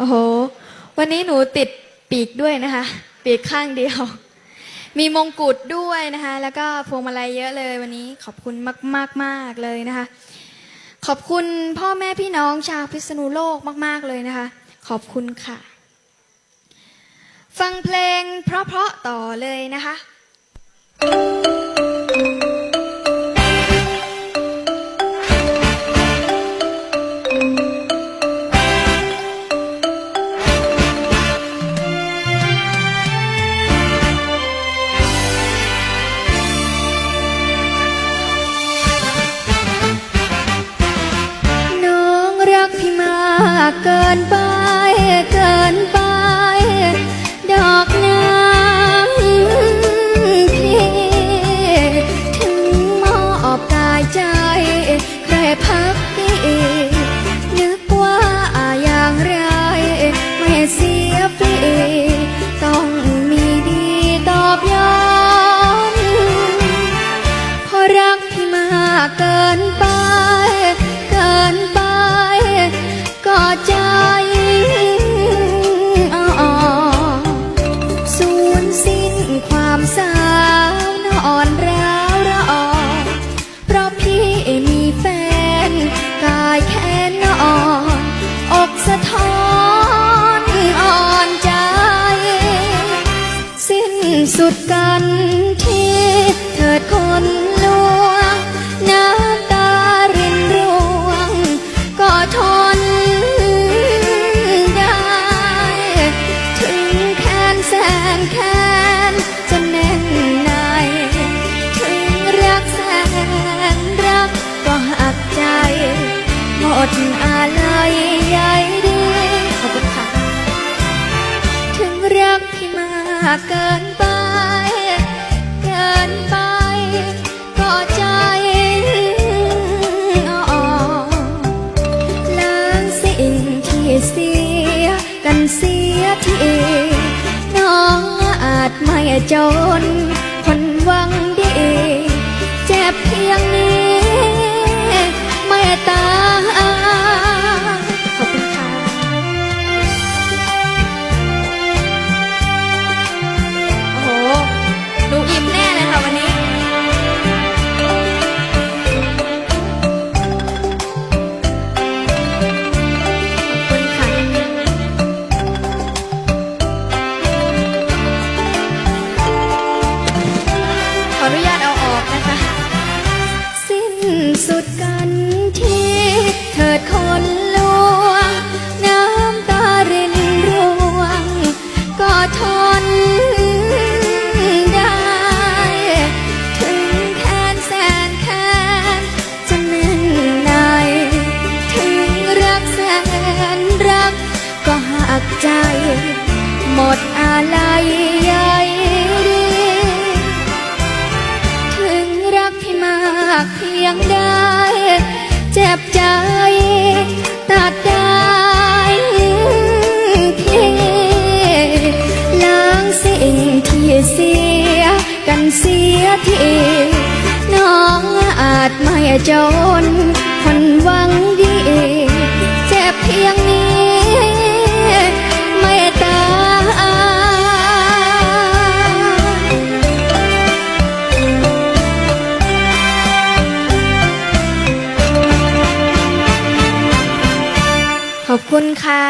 โอ้โห วันนี้หนูติดปีกด้วยนะคะ ปีกข้างเดียว มีมงกุฎด้วยนะคะ แล้วก็พวงมาลัยเยอะเลยวันนี้ขอบคุณมากๆมากเลยนะคะ ขอบคุณพ่อแม่พี่น้องชาวพิษณุโลกมาก ๆเลยนะคะ ขอบคุณค่ะ ฟังเพลงเพราะๆต่อเลยนะคะากเกินไป เกินไป ดอกน้ำพี่ถึงมอบกายใจใครพักดีนึกว่าอย่างไร ไม่เสียฟรีต้องมีดีตอบย้อนเพราะรักที่มากเกินไป สุดกันที่เถิดคนลวง น้ำตารินร่วง ก็ทนได้ ถึงแค้นแสนแค้นจะแน่นใน ถึงรักแสนรักก็หักใจ หมดอะไรใหญ่ดีขอบคุณค่ะถึงรักที่มากเกิน เสียทีน้องอาจไม่จน คนหวังดี เจ็บเพียงนี้ สุดกันที่เถิดคนลวง น้ำตารินร่วง ก็ทนได้ ถึงแค้นแสนแค้นจะแน่นในถึงรักแสนรัก ก็หักใจ หมดอะไร เพียงได้ เจ็บใจตัดได้เพียล้างสิ่งที่เสียกันเสียทีน้องอาจไม่จบ ขอบคุณค่ะ